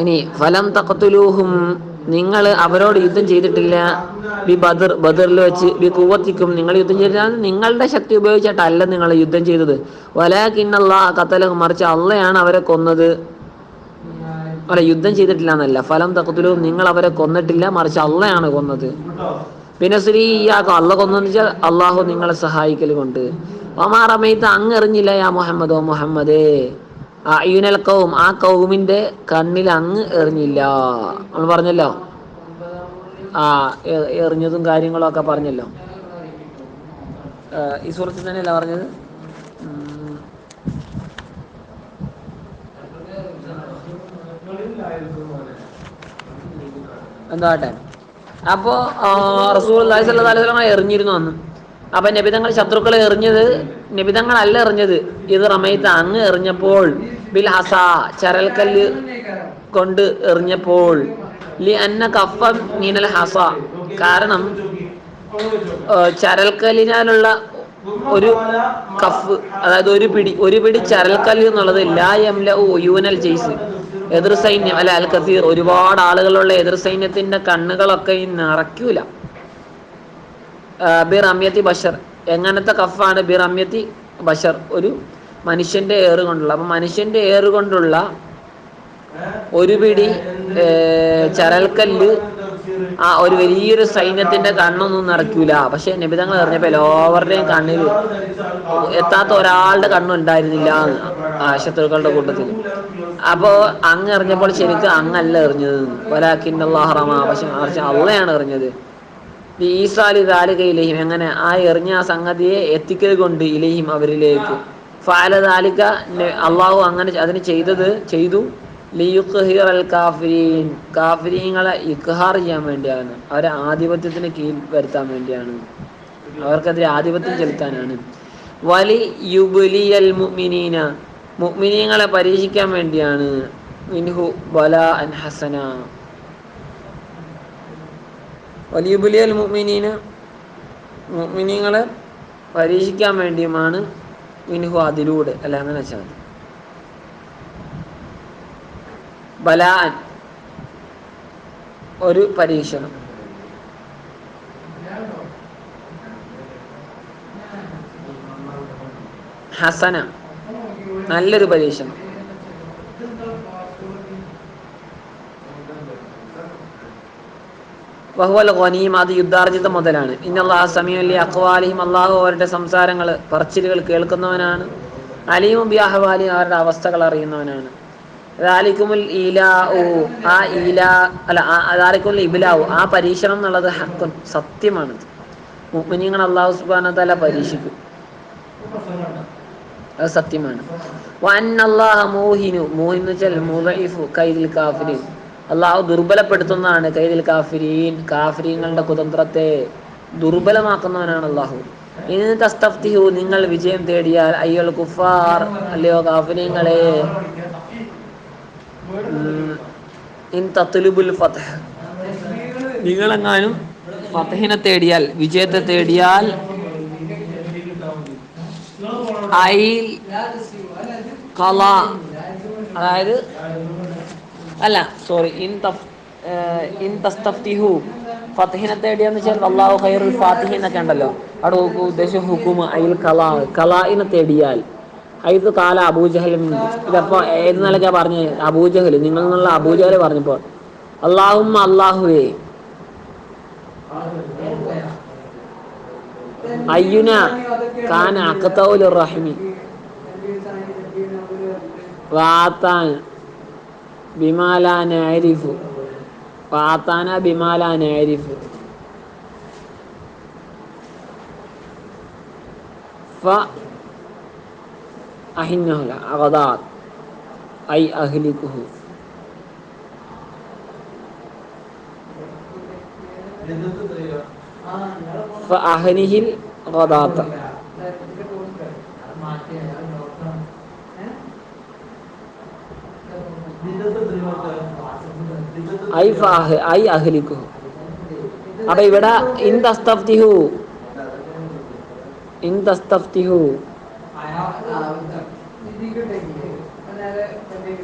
ഇനി ഫലം തഖത്തുലൂഹും നിങ്ങൾ അവരോട് യുദ്ധം ചെയ്തിട്ടില്ല. ബി ബദർ ബദറിൽ വെച്ച് ബി കൂവത്തിക്കും നിങ്ങൾ യുദ്ധം ചെയ്തിട്ടില്ല. നിങ്ങളുടെ ശക്തി ഉപയോഗിച്ചിട്ടല്ല നിങ്ങൾ യുദ്ധം ചെയ്തത്. വലാഖിന്നല്ലാ കത്തല മറിച്ച് അള്ളയാണ് അവരെ കൊന്നത്. അല്ല യുദ്ധം ചെയ്തിട്ടില്ല എന്നല്ല. ഫലം തക്കത്തിലും നിങ്ങൾ അവരെ കൊന്നിട്ടില്ല മറിച്ച് അള്ളയാണ് കൊന്നത്. പിന്നെ ശ്രീയാക്കും അള്ള കൊന്നെന്ന് വെച്ചാൽ അള്ളാഹു നിങ്ങളെ സഹായിക്കൽ കൊണ്ട് ഒമാ റമൈത്ത് അങ്ങ് എറിഞ്ഞില്ല യാ മുഹമ്മദ് മുഹമ്മദേ. ആ യുനൽ കൗം ആ കൗമിന്റെ കണ്ണിൽ അങ്ങ് എറിഞ്ഞില്ല. നമ്മൾ പറഞ്ഞല്ലോ. ആ എറിഞ്ഞതും കാര്യങ്ങളും ഒക്കെ പറഞ്ഞല്ലോ. ഈ സുഹൃത്തിൽ തന്നെയല്ല പറഞ്ഞത്. എന്താട്ടെ അപ്പോ റസൂൽ അലൈഹിസ്ലാം എറിഞ്ഞിരുന്നു അന്ന്. അപ്പൊ നബിതങ്ങൾ ശത്രുക്കളെ എറിഞ്ഞത് നബിതങ്ങളല്ല എറിഞ്ഞത്. ഇത് റമയത്ത് അങ്ങ് എറിഞ്ഞപ്പോൾ ബിൽ ഹസ ചരൽക്കല്ല് കൊണ്ട് എറിഞ്ഞപ്പോൾ. ലി അന്ന കഫ മീനൽ ഹസ. കാരണം ചരൽക്കല്ലിനാലുള്ള ഒരു കഫ് അതായത് ഒരു പിടി ഒരു പിടി ചരൽക്കല്ല് എന്നുള്ളത് ലാ യംല യൂനൽ ജയ്സ്. എതിർ സൈന്യം അല്ല അൽ കസീർ. ഒരുപാട് ആളുകളുള്ള എതിർ സൈന്യത്തിന്റെ കണ്ണുകളൊക്കെ നിറയ്ക്കൂല. ബി റമ്യത്തി ബഷർ. എങ്ങനത്തെ കഫാണ് ബിറമ്യത്തി ബഷർ? ഒരു മനുഷ്യന്റെ ഏറ് കൊണ്ടുള്ള. അപ്പൊ മനുഷ്യന്റെ ഏറ് കൊണ്ടുള്ള ഒരു പിടി ചരൽക്കല്ല് ആ ഒരു വലിയൊരു സൈന്യത്തിന്റെ കണ്ണൊന്നും നിറയ്ക്കൂല. പക്ഷെ നിബിതങ്ങൾ എറിഞ്ഞപ്പോ എല്ലാവരുടെയും കണ്ണിൽ എത്താത്ത ഒരാളുടെ കണ്ണും ഉണ്ടായിരുന്നില്ല ശത്രുക്കളുടെ കൂട്ടത്തിൽ. അപ്പോ അങ്ങ് എറിഞ്ഞപ്പോൾ ശരിക്കും അങ്ങല്ല എറിഞ്ഞത്. ഒരാക്കിന്നല്ലാഹറമ പക്ഷെ മറിച്ച് അള്ളയാണ് എറിഞ്ഞത്. ഈസാലി ദാലിക ഇലഹിം എങ്ങനെ ആ എറിഞ്ഞ ആ സംഗതിയെ എത്തിക്കൽ കൊണ്ട് ഇലഹിം അവരിലേക്ക്. ഫാല താലിക അള്ളാഹു അങ്ങനെ അതിന് ചെയ്തത് ചെയ്തു. ലിയുഖ്ഹിർ അൽ കാഫിരീൻ. കാഫിരീങ്ങളെ ഇഖ്ഹാർ ചെയ്യാൻ വേണ്ടിയാണ്. അവരെ ആധിപത്യത്തിന് കീഴ് വരുത്താൻ വേണ്ടിയാണ്. അവർക്കെതിരെ ആധിപത്യം ചെലുത്താനാണ്. വലി യുബുലിയൽ മുഅ്മിനീന. മുഅ്മിനീങ്ങളെ പരീക്ഷിക്കാൻ വേണ്ടിയാണ്. മിൻഹു ബല അൻ ഹസന. വലിയുബുലിയൽ മുഅ്മിനീന മുഅ്മിനീങ്ങളെ പരീക്ഷിക്കാൻ വേണ്ടിയുമാണ് മിനുഹു അതിലൂടെ. അല്ല അങ്ങനെ വെച്ചാൽ മതി. ബലാൻ ഒരു പരീക്ഷണം. ഹസന നല്ലൊരു പരീക്ഷണം. വഹുവൽ ഖനീം അത് യുദ്ധാർജിത മുതലാണ്. ഇന്നല്ലാഹ സമീഅലി അഖ്വാലിഹിം അള്ളാഹു അവരുടെ സംസാരങ്ങൾ പറച്ചിലുകൾ കേൾക്കുന്നവനാണ്. അലീമും ബിയാഹ്വാലി അവരുടെ അവസ്ഥകൾ അറിയുന്നവനാണ്. ദാലിക്കുമുൽ ഈലാഉ ആ ഈലാ അല്ല ദാലിക്കുൽ ഇബ്ലാഉ ആ പരീക്ഷണം എന്നുള്ളത് ഹക്കുൻ സത്യമാണ്. മുഅ്മിനീങ്ങൾ അള്ളാഹു സുബാന പരീക്ഷിക്കും. അത് സത്യമാണ്. വന്നല്ലാഹ മോഹിനു മോഹിൻ എന്ന് വെച്ചാൽ മുദഇഫു കൈദിൽ അള്ളാഹു ദുർബലപ്പെടുത്തുന്നതാണ്. കൈദിൽ കാഫിരീൻ കാഫിരീങ്ങളുടെ കുതന്ത്രത്തെ ദുർബലമാക്കുന്നവനാണ് അള്ളാഹു ഇനി തസ്തഫ്തിഹു നിങ്ങൾ വിജയം തേടിയാൽ അയ്യോ കുഫാർ അല്ലയോ കാഫിരീങ്ങളെ. ഇൻ നിങ്ങളെങ്ങാനും ഫതഹിനെ തേടിയാൽ വിജയത്തെ തേടിയാൽ ഐൽ കല അതായത് അല്ല സോറി ഇൻ തഫ് ഇൻ തസ്തഫ്തിഹു ഫത്തിഹിനെ തേടിയെന്ന് വെച്ചാൽ അള്ളാഹു ഖൈറുൽ ഫാത്തിഹി എന്നൊക്കെ ഉണ്ടല്ലോ. അവിടെ നോക്കൂ ഉദ്ദേശം ഹുക്കുമ അയിൽ കലാ കലാഇനെ തേടിയാൽ. ഇത് കാല അബൂജഹൽ ഇതപ്പോ ഏത് നിലക്കാ പറഞ്ഞ? അബൂജഹൽ നിങ്ങൾ എന്നുള്ള അബൂജഹൽ പറഞ്ഞപ്പോൾ അള്ളാഹു അള്ളാഹുവേ അയ്യുന കാന അക്കത്തൗൽ റഹിമി. വാത്താൻ. بما لا نعرف. وأعطانا بما لا نعرف. فأهنه الأغضاض أي أهلكه. فأهنه الغضاض ഐ ഐ അഹ്ലിക്കു. അപ്പൊ ഇവിടെ ഇൻ തസ്തഫ്തിഹു. ഇൻ തസ്തഫ്തിഹു.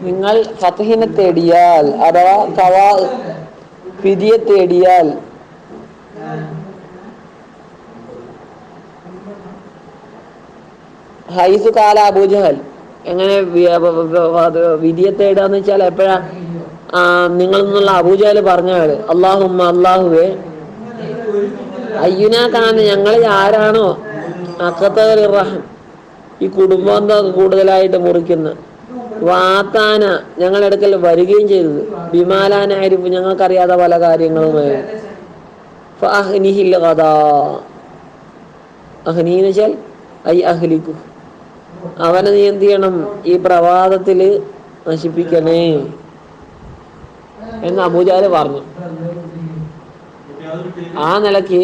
നിങ്ങൾ ഫത്ഹിനെ തേടിയാൽ അഥവാ കവാ വിധിയെ തേടിയാൽ ഹൈസു കാല അബൂജഹൽ. എങ്ങനെ വിധിയെ തേടാന്ന് വെച്ചാൽ എപ്പോഴാ നിങ്ങൾ നിന്നുള്ള അബൂജാൽ പറഞ്ഞാൽ അള്ളാഹുമ്മ അള്ളാഹുവേ അയ്യുനാക്കാണ് ഞങ്ങളിൽ ആരാണോ? അക്കത്തവർ റഹം ഈ കുടുംബം കൂടുതലായിട്ട് മുറിക്കുന്ന? വാത്താന ഞങ്ങളെടുക്കൽ വരികയും ചെയ്തത്. വിമാലാനായിരിക്കും ഞങ്ങൾക്കറിയാത്ത പല കാര്യങ്ങളുമായി. ഐ അവനെ നീ എന്ത് ചെയ്യണം? ഈ പ്രവാദത്തിൽ നശിപ്പിക്കണേ. എന്ന് അബൂജാൽ പറഞ്ഞു. ആ നിലയ്ക്ക്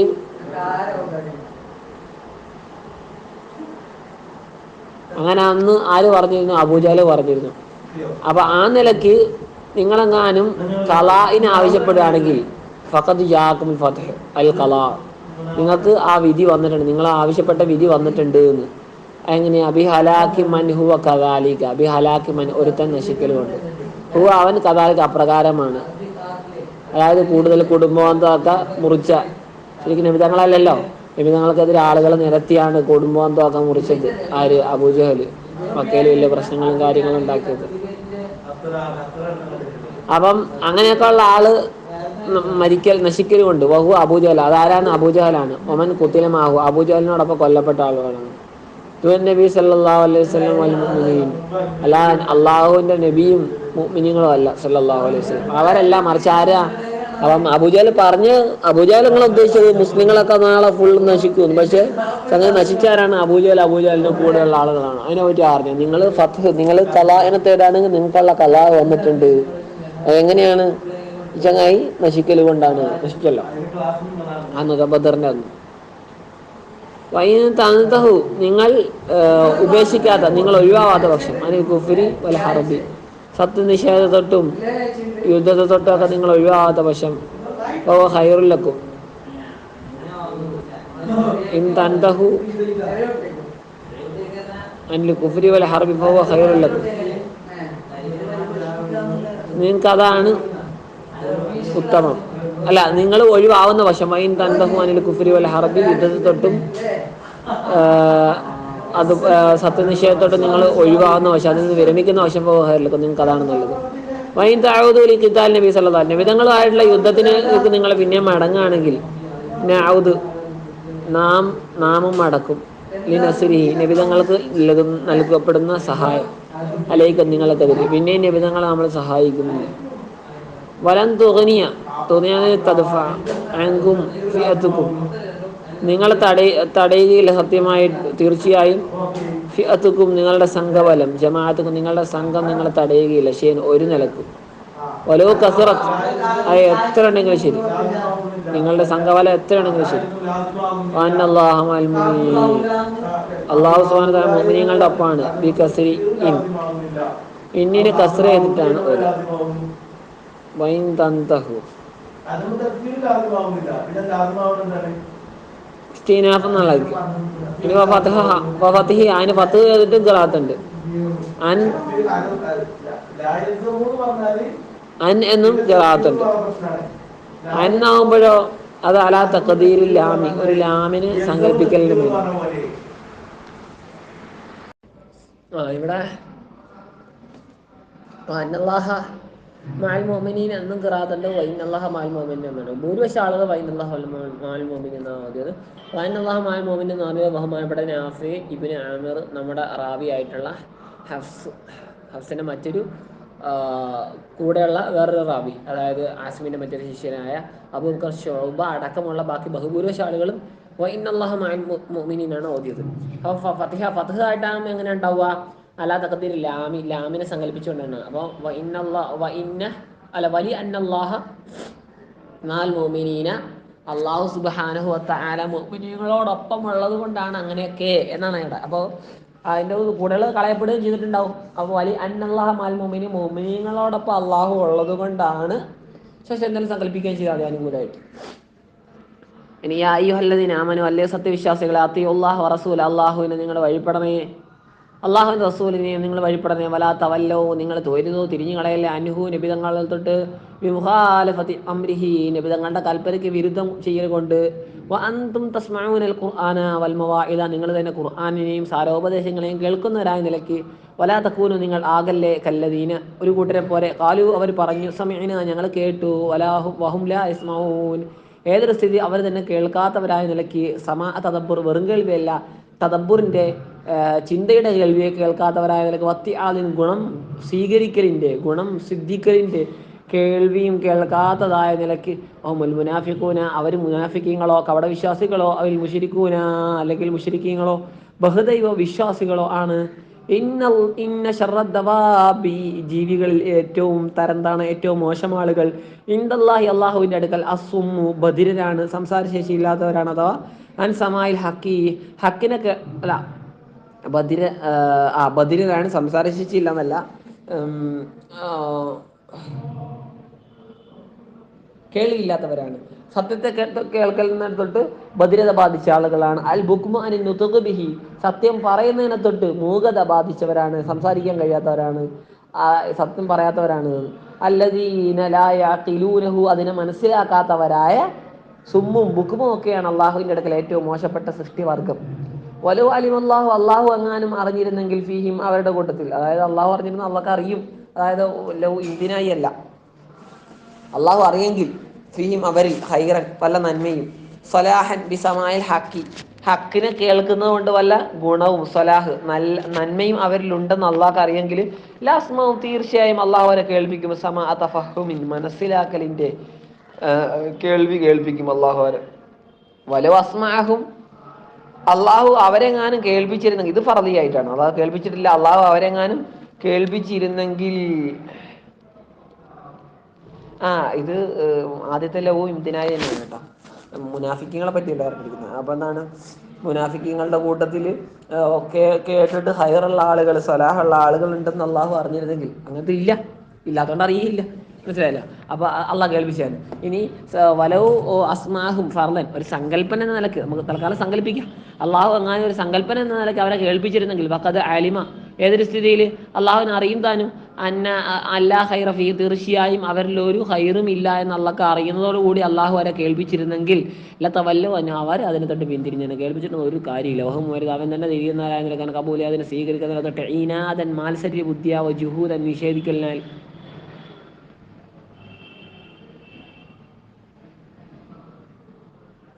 അങ്ങനെ അന്ന് ആര് പറഞ്ഞിരുന്നു? അബൂജാൽ പറഞ്ഞിരുന്നു. അപ്പൊ ആ നിലയ്ക്ക് നിങ്ങളെങ്ങാനും കലാഇന് ആവശ്യപ്പെടുകയാണെങ്കിൽ ഫഖദ് ജാക്കും ഫതഹ് അൽ കലാ. നിങ്ങൾക്ക് ആ വിധി വന്നിട്ടുണ്ട്. നിങ്ങൾ ആവശ്യപ്പെട്ട വിധി വന്നിട്ടുണ്ട് എന്ന്. എങ്ങനെ? അബി മൻഹുവ മൻ ഹുവ കദാലിക. അബി ഹലാക്കി മൻ ഒരുത്തൻ നശിക്കലുമുണ്ട്. ഹുവ അവൻ കഥാലിക്ക് അപ്രകാരമാണ്. അതായത് കൂടുതൽ കുടുംബാന്തമൊക്കെ മുറിച്ച ശരിക്കും നിമിതങ്ങളല്ലല്ലോ നിമിതങ്ങൾക്കെതിരെ ആളുകളെ നിരത്തിയാണ് കുടുംബാന്തമൊക്കെ മുറിച്ചത് ആര്? അബൂജഹൽ മക്കയിൽ വലിയ പ്രശ്നങ്ങളും കാര്യങ്ങളും ഉണ്ടാക്കിയത്. അപ്പം അങ്ങനെയൊക്കെ ഉള്ള ആൾ മരിക്കൽ നശിക്കലുമുണ്ട്. വഹു അബൂജഹൽ അതാരാണ്? അബൂജഹലാണ് ഒമൻ കുത്തിലമാഹു. അബൂജഹലിനോടൊപ്പം കൊല്ലപ്പെട്ട ആളുകളാണ്. തുവൻ നബി സല്ലല്ലാഹു അലൈഹി മുഅ്മിനീൻ. അല്ലാ നബിയും മുഅ്മിനീങ്ങളും അല്ല സല്ലാഹു അലൈഹി സ്വലം അവരല്ല മറിച്ച് ആരാ? അപ്പം അബുജാൽ പറഞ്ഞ് അബുജാൽ നിങ്ങൾ ഉദ്ദേശിച്ചത് മുസ്ലിങ്ങളൊക്കെ നാളെ ഫുൾ നശിക്കും. പക്ഷെ സംഗതി നശിച്ചാരാണ് അബൂജാൽ അബൂജാലിന്റെ കൂടെയുള്ള ആളുകളാണ്. അതിനെ പറ്റി അറിഞ്ഞു? നിങ്ങൾ ഫത്ത് നിങ്ങൾ കലാഹിനെ തേടാണെങ്കിൽ നിങ്ങൾക്കുള്ള കലാ വന്നിട്ടുണ്ട്. അതെങ്ങനെയാണ് ഈ ചങ്ങായി നശിക്കൽ കൊണ്ടാണ്. നശിച്ചല്ലോ. ആ ബദറിന്റെ അന്ന്. തനതഹു നിങ്ങൾ ഉപേക്ഷിക്കാത്ത നിങ്ങൾ ഒഴിവാവാത്ത പക്ഷം അതിന് കുഫിരി വല ഹറബി സത്യനിഷേധ തൊട്ടും യുദ്ധത്തെ തൊട്ടും ഒക്കെ നിങ്ങൾ ഒഴിവാവാത്ത പക്ഷം ഓ ഹൈറുല്ലക്കും ഇൻ അനിൽ കുഫിരി വല ഹറബി ഫോ ഹൈറുല്ലക്കും നിങ്ങൾക്ക് അതാണ് ഉത്തമം. അല്ല നിങ്ങൾ ഒഴിവാവുന്ന വശം കുഫരി വൽ ഹറബി യുദ്ധത്തിൽ തൊട്ടും അത് സത്യനിഷേധത്തോട്ട് നിങ്ങൾ ഒഴിവാകുന്ന വശം അതിൽ നിന്ന് വിരമിക്കുന്ന വശം പോകുക നിങ്ങൾക്ക് അതാണ് നല്ലത്. വൈൻ താഴൂദ് കിത്താൽ നബി സല്ലാ നബിതങ്ങളുമായിട്ടുള്ള യുദ്ധത്തിന് നിങ്ങൾ പിന്നെ മടങ്ങുകയാണെങ്കിൽ നാവുത് നാം നാമം മടക്കും ലി നസിരിഹി നബിതങ്ങൾക്ക് ലഗു- നൽകപ്പെടുന്ന സഹായം. അലേക്ക് തരുത് പിന്നെയും നബിതങ്ങളെ നമ്മൾ സഹായിക്കുന്നില്ല. വലൻ തുകനിയ തുകനിയ നിങ്ങൾ തടയ തടയുകയില്ല സത്യമായി തീർച്ചയായും. ഫിയത്തുക്കും നിങ്ങളുടെ സംഘബലം ജമാഅത്തുക്കും നിങ്ങളുടെ സംഘം നിങ്ങളെ തടയുകയില്ല ശരി ഒരു നിലക്കും. ഓരോ കസറത്ത് അത് എത്ര ഉണ്ടെങ്കിലും ശരി. നിങ്ങളുടെ സംഘബലം എത്ര ഉണ്ടെങ്കിലും ശരി. അള്ളാഹു മുഅ്മിനീങ്ങളുടെ ഒപ്പമാണ് ബി കസ്രി ഇൻ. ഇന്നിന് കസറ ചെയ്തിട്ടാണ് ഒരു എന്നുള്ളതായിരിക്കും ഇനി ഫതഹ അതിന് പത്ത് ചെയ്തിട്ട് അൻ ലായസമു എന്ന് പറഞ്ഞാൽ അൻ അത് അലാ തഖദീരിൽ ലാമി ഒരു ലാമിന് സങ്കല്പിക്കലിന് വേണ്ടി ആ ഇവിടെ അന്നല്ലാഹ മാൽ മോമിനീൻ എന്നും കിറാത്തുണ്ട് വൈനല്ലാഹ മാൽ മോമിൻ എന്നാണ് ഭൂരിപക്ഷം ആളുകൾ വൈനല്ലാഹ മാൽ മോമിൻ എന്നാണ് ഓതിയത് വൈനല്ലാഹ മാൽ മോമിൻ എന്ന് പറഞ്ഞത് ബഹുമാനപ്പെട്ട നാഫി ഇബിന് ആമിർ നമ്മുടെ റാവി ആയിട്ടുള്ള ഹഫ്സ് ഹഫ്സിന്റെ മറ്റൊരു കൂടെയുള്ള വേറൊരു റാവി അതായത് ആസ്മിന്റെ മറ്റൊരു ശിഷ്യനായ അബൂബക്കർ ഷോബ അടക്കമുള്ള ബാക്കി ബഹുഭൂരിപക്ഷ ആളുകളും വൈനല്ലാഹ മാൽ മോമിനാണ് ഓതിയത്. അപ്പോൾ ഫ- ഫത്തിഹ ഫത്തിഹ ആയിട്ടാകുമ്പോൾ എങ്ങനെ ഉണ്ടാവുക? അല്ലാ തക്കത്തിൽ ലാമി ലാമിനെ സങ്കല്പിച്ചുകൊണ്ടാണ്. അപ്പോൾ വ ഇന്ന അല്ല വലി അന്നല്ലാഹ നാൽ മോമിനീന അള്ളാഹു സുബാനഹു താല മോമിനികളോടൊപ്പം ഉള്ളത് കൊണ്ടാണ് അങ്ങനെയൊക്കെ എന്നാണ് അയാളുടെ അപ്പോൾ അതിന്റെ കൂടുതൽ കളയപ്പെടുകയും ചെയ്തിട്ടുണ്ടാവും. അപ്പോൾ വലി അന്നല്ലാഹ മാൽ മോമിനി മോമിനിയങ്ങളോടൊപ്പം അള്ളാഹു ഉള്ളത് കൊണ്ടാണ് ശേഷം എന്തെങ്കിലും സങ്കല്പിക്കുകയും ചെയ്താൽ അതിനും അനുകൂലമായിട്ട്. ഇനി അയ്യോ അയ്യുഹല്ലദീന ആമനു അല്ലേ സത്യവിശ്വാസികളെ അള്ളാഹു റസൂൽ അള്ളാഹുവിനെ നിങ്ങൾ വഴിപ്പെടണേ അള്ളാഹുവിന്റെ റസൂലിനെയും നിങ്ങൾ വഴിപ്പെടുന്നേ വലാ തവല്ലോ നിങ്ങൾ തോരുതോ തിരിഞ്ഞു കളയല്ലേ അനുഹു നിബിതങ്ങളിൽ തൊട്ട് വിമുഹാലഫത്തി അംരിഹി നിബിതങ്ങളുടെ കൽപ്പനയ്ക്ക് വിരുദ്ധം ചെയ്യൽ കൊണ്ട് അന്തും തസ്മഊനൽ ഖുർആന വൽ മവാഇദ നിങ്ങൾ തന്നെ ഖുർആാനിനെയും സാരോപദേശങ്ങളെയും കേൾക്കുന്നവരായ നിലയ്ക്ക് വലാ തക്കൂനു നിങ്ങൾ ആകല്ലേ കല്ലദീന. ഒരു കൂട്ടരെ പോലെ കാലു അവർ പറഞ്ഞു സമയന ഞങ്ങൾ കേട്ടു വലാഹു വഹും ലാ യസ്മഊൻ. ഏതൊരു സ്ഥിതി അവർ തന്നെ കേൾക്കാത്തവരായ നിലയ്ക്ക് സമാ തദബ്ബുർ വെറും കേൾവിയല്ല തദബ്ബുറിന്റെ ചിന്തയുടെ കേൾവിയെ കേൾക്കാത്തവരായ നിലയ്ക്ക് വത്തി ആദ്യം ഗുണം സ്വീകരിക്കലിന്റെ ഗുണം സിദ്ധിക്കലിന്റെ കേൾവിയും കേൾക്കാത്തതായ നിലയ്ക്ക് മുൽ മുനാഫിക്കൂന അവർ മുനാഫിക്കീങ്ങളോ കവട വിശ്വാസികളോ അവർ മുഷിരിക്കൂന അല്ലെങ്കിൽ മുഷിരിക്കീങ്ങളോ ബഹുദൈവ വിശ്വാസികളോ ആണ്. ഇന്ന ഇന്ന ശർദ്ദവാബി ജീവികളിൽ ഏറ്റവും തരംതാണ് ഏറ്റവും മോശം ആളുകൾ. ഇന്ദല്ലാഹി അള്ളാഹുവിന്റെ അടുക്കൽ അസുമു ബധിരരാണ് സംസാരശേഷി ഇല്ലാത്തവരാണ് അഥവാ അൻ സമായിൽ ഹക്കി. ഹക്കിനൊക്കെ അല്ല ബദിര ആ ബദിരനാണ് സംസാരശേഷി എന്നല്ല കേൾവിയില്ലാത്തവരാണ്. സത്യത്തെ കേൾക്കൽ തൊട്ട് ബദിരത ബാധിച്ച ആളുകളാണ്. അൽ ബുക്മാനി നുതുകുബിഹി സത്യം പറയുന്നതിനെ തൊട്ട് മൂകത ബാധിച്ചവരാണ്. സംസാരിക്കാൻ കഴിയാത്തവരാണ്. സത്യം പറയാത്തവരാണ്. അല്ലതീനലായ തിലൂനഹു അതിനെ മനസ്സിലാക്കാത്തവരായ സുമ്മും ബുക്കുമും ഒക്കെയാണ് അള്ളാഹുവിന്റെ അടുക്കൽ ഏറ്റവും മോശപ്പെട്ട സൃഷ്ടിവർഗം വലു അലിം അള്ളാഹു അള്ളാഹു അങ്ങാനും അറിഞ്ഞിരുന്നെങ്കിൽ ഫീഹിം അവരുടെ കൂട്ടത്തിൽ. അതായത് അള്ളാഹു അറിഞ്ഞിരുന്ന അള്ളാഹ് അറിയും അതായത് ലൗ ഇന്തിനായി അല്ല അള്ളാഹു അറിയെങ്കിൽ ഫീഹിം അവരിൽ ഹൈറൻ വല്ല നന്മയും. സലാഹൻ ബിസമായൽ ഹക്കി. ഹക്കിനെ കേൾക്കുന്നത് കൊണ്ട് വല്ല ഗുണവും സലാഹ് നല്ല നന്മയും അവരിലുണ്ടെന്ന് അള്ളാഹ് അറിയെങ്കിൽ ലാസ്മാവും തീർച്ചയായും അള്ളാഹു അവരെ കേൾപ്പിക്കും. സമാ തഫഹുമിൻ മനസ്സിലാക്കലിന്റെ ആ, കേൾവി കേൾപ്പിക്കും അള്ളാഹു അവരെ വലവസ്മാഹും അള്ളാഹു അവരെങ്ങാനും കേൾപ്പിച്ചിരുന്നെങ്കിൽ ഇത് ഫറദിയായിട്ടാണ് അള്ളാഹു കേൾപ്പിച്ചിട്ടില്ല അള്ളാഹു അവരെങ്ങാനും കേൾപ്പിച്ചിരുന്നെങ്കിൽ. ആ ഇത് ആദ്യത്തെ ലവും ഇംതിനായി തന്നെയാണ് കേട്ടോ. മുനാഫിക്കങ്ങളെ പറ്റിയല്ല പറഞ്ഞിരിക്കുന്നത്. അപ്പൊ എന്താണ്? മുനാഫിക്കങ്ങളുടെ കൂട്ടത്തിൽ ഒക്കെ കേട്ടിട്ട് ഹയറുള്ള ആളുകൾ സലാഹുള്ള ആളുകൾ ഉണ്ടെന്ന് അള്ളാഹു അറിഞ്ഞിരുന്നെങ്കിൽ അങ്ങനത്തെ ഇല്ല. ഇല്ലാത്തതുകൊണ്ട് അറിയില്ല മനസ്സിലായില്ല? അപ്പൊ അള്ളാഹ് കേൾപ്പിച്ചാണ് ഇനി വലവ് അസ്മാഹും ഫർലൻ ഒരു സങ്കല്പന എന്ന നിലയ്ക്ക് നമുക്ക് തൽക്കാലം സങ്കല്പിക്കാം. അള്ളാഹു അങ്ങനെ ഒരു സങ്കല്പന എന്ന നിലയ്ക്ക് അവരെ കേൾപ്പിച്ചിരുന്നെങ്കിൽ വക്കത് അലിമ ഏതൊരു സ്ഥിതിയിൽ അള്ളാഹുവിനെ അറിയും താനും? അന്ന അല്ലാ ഹൈറഫി തീർച്ചയായും അവരിൽ ഒരു ഹൈറും ഇല്ല എന്നുള്ളൊക്കെ അറിയുന്നതോടുകൂടി അള്ളാഹു അവരെ കേൾപ്പിച്ചിരുന്നെങ്കിൽ അല്ലാത്ത വല്ല അവർ അതിനെ തൊട്ട് പിന്തിരിഞ്ഞാണ്. കേൾപ്പിച്ചിട്ട് ഒരു കാര്യമില്ല. ഓഹം വരുത് അവൻ തന്നെ തിരിയുന്നവരായ കബൂലി അതിനെ സ്വീകരിക്കുന്നതിനെ തൊട്ട് ഈനാദൻ മാത്സര്യ ബുദ്ധിയാവോ ജുഹൂദൻ നിഷേധിക്കലിനാൽ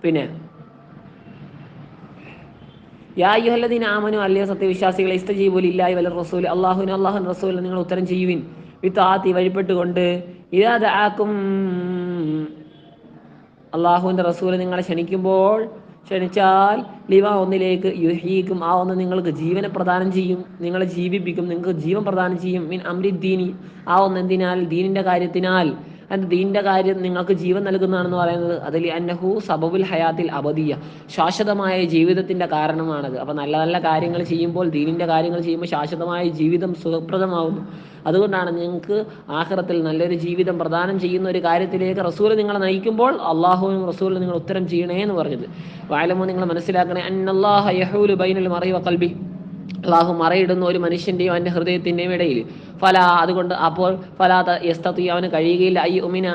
പിന്നെ. യാ അയ്യുഹല്ലദീന ആമനു അല്ലയോ സത്യവിശ്വാസികളെ ഇസ്തജീബുൽ ഇല്ലാഹി വല റസൂൽ അല്ലാഹുവിന് അള്ളാഹു റസൂൽ നിങ്ങൾ ഉത്തരം ചെയ്യുവിൻ. വിത്ത് ആത്തി വഴിപ്പെട്ടുകൊണ്ട് ഇതാ ദാക്കും അള്ളാഹുവിന്റെ റസൂൽ നിങ്ങളെ ക്ഷണിക്കുമ്പോൾ ക്ഷണിച്ചാൽ ലിവ ഒന്നിലേക്ക് യുഹീക്കും ആ ഒന്ന് നിങ്ങൾക്ക് ജീവനെ പ്രദാനം ചെയ്യും നിങ്ങളെ ജീവിപ്പിക്കും നിങ്ങൾക്ക് ജീവൻ പ്രദാനം ചെയ്യും. മീൻ അമ്രിദ്ദീനി ദീനി ആ ഒന്ന് എന്തിനാൽ ദീനിന്റെ കാര്യത്തിനാൽ അത് ദീന്റെ കാര്യം നിങ്ങൾക്ക് ജീവൻ നൽകുന്നതാണെന്ന് പറയുന്നത് അതിൽ അന്നഹു സബബുൽ ഹയാത്തിൽ അബദിയ ശാശ്വതമായ ജീവിതത്തിന്റെ കാരണമാണത്. അപ്പോൾ നല്ല നല്ല കാര്യങ്ങൾ ചെയ്യുമ്പോൾ ദീനിന്റെ കാര്യങ്ങൾ ചെയ്യുമ്പോൾ ശാശ്വതമായ ജീവിതം സുഖപ്രദമാകുന്നു അതുകൊണ്ടാണ് നിങ്ങൾക്ക് ആഹ്റത്തിൽ നല്ലൊരു ജീവിതം പ്രദാനം ചെയ്യുന്ന ഒരു കാര്യത്തിലേക്ക് റസൂൽ നിങ്ങളെ നയിക്കുമ്പോൾ അള്ളാഹുവിനും റസൂലിനും നിങ്ങൾ ഉത്തരം ചെയ്യണേ എന്ന് പറഞ്ഞത് വായലമോ നിങ്ങൾ മനസ്സിലാക്കണേ അന്നല്ലാഹ യഹൂലു ബൈനൽ മറിയ കൽബി അള്ളാഹു മറയിടുന്ന ഒരു മനുഷ്യന്റെയും അവന്റെ ഹൃദയത്തിന്റെയും ഇടയിൽ. ഫല അതുകൊണ്ട് അപ്പോൾ ഫലാ യസ്തത്തി അവന് കഴിയുകയില്ല. ഐ ഉമിന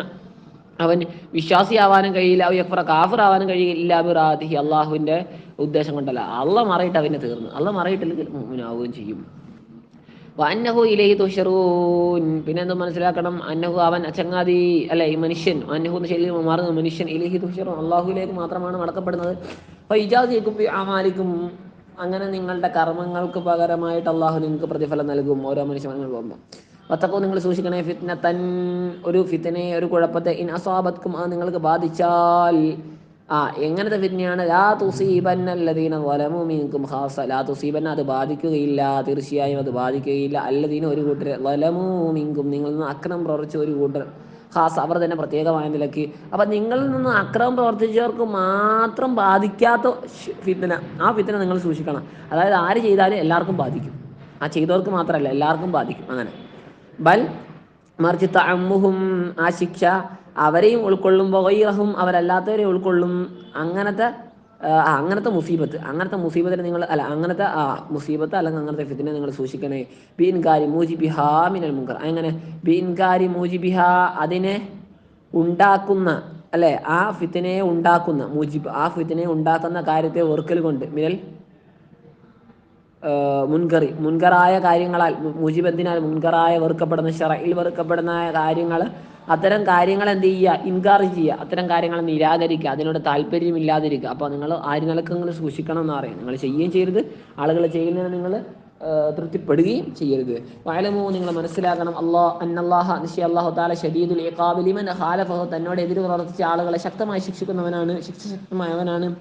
അവൻ വിശ്വാസിയാവാനും കഴിയില്ല. അവ കാഫർ ആവാനും കഴിയില്ല. ഇല്ലാബിറാദിഹി അള്ളാഹുവിന്റെ ഉദ്ദേശം കൊണ്ടല്ല. അള്ള മറയിട്ട് അവനെ തീർന്നു. അള്ള മറയിട്ടില്ലെങ്കിൽ മുനാവുകയും ചെയ്യും. അന്നഹു ഇലൈ തുഷറൂൻ പിന്നെ എന്ത് മനസ്സിലാക്കണം. അന്നഹു അവൻ ചങ്ങാതി അല്ലെ ഈ മനുഷ്യൻ അന്നഹു എന്ന് ശരി മാറുന്ന മനുഷ്യൻ ഇലഹി തുഷറൂൻ അള്ളാഹുലേക്ക് മാത്രമാണ് മടക്കപ്പെടുന്നത്. അപ്പോൾ ഇജാദിക്കും അമാലിക്കും. അങ്ങനെ നിങ്ങളുടെ കർമ്മങ്ങൾക്ക് പകരമായിട്ട് അള്ളാഹു നിങ്ങൾക്ക് പ്രതിഫലം നൽകും ഓരോ മനുഷ്യങ്ങൾ പോകുമ്പോൾ വത്തക്കോ നിങ്ങൾ സൂക്ഷിക്കണേ ഫിത്ന തൻ ഒരു ഫിത്തനെ ഒരു കുഴപ്പത്തെ ഇൻ അസാബത്കും അത് നിങ്ങൾക്ക് ബാധിച്ചാൽ ആ എങ്ങനത്തെ ഫിത്നയാണ്? ലാ തുസീബന്നല്ലതീന വലമുമീൻകും മീൻകും ഖാസ. ലാ തുസീബന്ന അത് ബാധിക്കുകയില്ല തീർച്ചയായും അത് ബാധിക്കുകയില്ല. അല്ലതീന ഒരു കൂട്ടർ വലമു മീൻകും നിങ്ങളിൽ നിന്ന് അക്രമം പ്രവർത്തിച്ച ഒരു കൂട്ടർ. ഖാസ് അവർ തന്നെ പ്രത്യേകമായ നിലയ്ക്ക് അപ്പം നിങ്ങളിൽ നിന്ന് അക്രമം പ്രവർത്തിച്ചവർക്ക് മാത്രം ബാധിക്കാത്ത ഫിത്തന ആ ഫിത്തന നിങ്ങൾ സൂക്ഷിക്കണം. അതായത് ആര് ചെയ്താലും എല്ലാവർക്കും ബാധിക്കും. ആ ചെയ്തവർക്ക് മാത്രമല്ല എല്ലാവർക്കും ബാധിക്കും. അങ്ങനെ. ബൽ മറിച്ച് തമ്മുഹും ആ ശിക്ഷ അവരെയും ഉൾക്കൊള്ളും വൈറഹും അവരല്ലാത്തവരെ ഉൾക്കൊള്ളും. അങ്ങനത്തെ അങ്ങനത്തെ മുസീബത്ത് അങ്ങനത്തെ മുസീബത്തിനെ നിങ്ങൾ അല്ല അങ്ങനത്തെ ആ മുസീബത്ത് അല്ലെങ്കിൽ അങ്ങനത്തെ ഫിത്തിനെ നിങ്ങൾ സൂക്ഷിക്കണേ. ബീൻകാരി മൂജി ബിഹാ മിനൽ മുങ്കർ അങ്ങനെ ബീൻകാരി മൂജി ബിഹാ അതിനെ ഉണ്ടാക്കുന്ന അല്ലെ? ആ ഫിത്തിനെ ഉണ്ടാക്കുന്ന മൂജിബ് ആ ഫിത്തിനെ ഉണ്ടാക്കുന്ന കാര്യത്തെ വെറുക്കൽ കൊണ്ട് മിനൽ മുൻകറി മുൻകറായ കാര്യങ്ങളാൽ മുജീബ് മുൻകറായ വെറുക്കപ്പെടുന്ന ഷറയിൽ വെറുക്കപ്പെടുന്ന കാര്യങ്ങൾ അത്തരം കാര്യങ്ങൾ എന്ത് ചെയ്യുക? ഇൻകാർ ചെയ്യുക. അത്തരം കാര്യങ്ങൾ നിരാകരിക്കുക. അതിനോട് താല്പര്യമില്ലാതിരിക്കുക. അപ്പോൾ നിങ്ങൾ ആര് നിലയ്ക്ക് നിങ്ങൾ സൂക്ഷിക്കണം എന്ന് പറയും നിങ്ങൾ ചെയ്യുകയും ചെയ്യരുത്. ആളുകൾ ചെയ്യുന്നതിന് നിങ്ങൾ തൃപ്തിപ്പെടുകയും ചെയ്യരുത്. വയലമോ നിങ്ങൾ മനസ്സിലാക്കണം. അള്ളാഹ് അന്നല്ലാഹ നിശ്ചയ അള്ളാഹു താല ഷദീദുൽ ഏകാബലിമൻ ഹാലഫഹു തന്നോട് എതിര് പ്രവർത്തിച്ച ആളുകളെ ശക്തമായി ശിക്ഷിക്കുന്നവനാണ് ശിക്ഷ ശക്തമായവനാണ്.